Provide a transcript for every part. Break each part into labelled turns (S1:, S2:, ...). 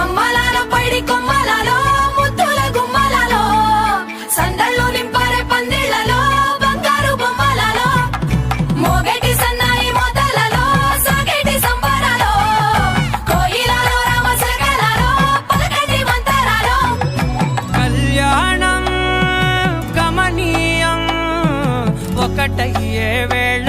S1: అమ్మలాలో పైడి కొమ్మలలో ముద్దుల గుమ్మలలో సందళ్ళు నింపారే పందిళ్ళలో బంగారు బొమ్మలలో మోగటి సన్నాయి మోతలలో సాగేటి సంబరాలో కోయిలలో రామసగలలో పలకటి మంతరాలో.
S2: కళ్యాణం గమనీయం ఒకటయ్యే వేళ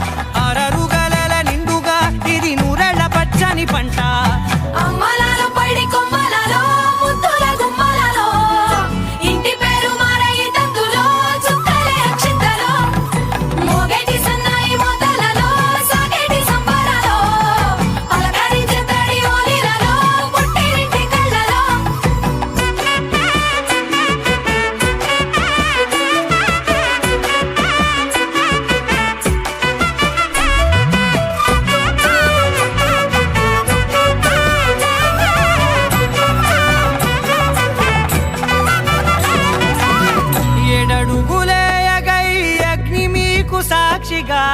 S2: సాక్షిగా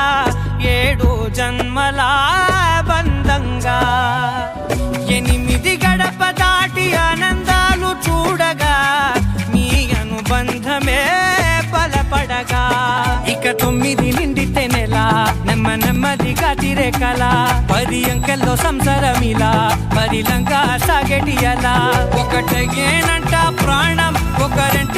S2: ఏడు జన్మల బంధంగా. ఎనిమిది గడప దాటి ఆనందాలు చూడగా మీ అనుబంధమే బలపడగా. ఇక తొమ్మిది నిండితే నెల నెమ్మ నెమ్మదిగా తిరే కళ పది అంకెల్లో సంసారమిలా పరిలంగా సాగటి అలా. ఒకటేనంట ప్రాణం ఒకరంట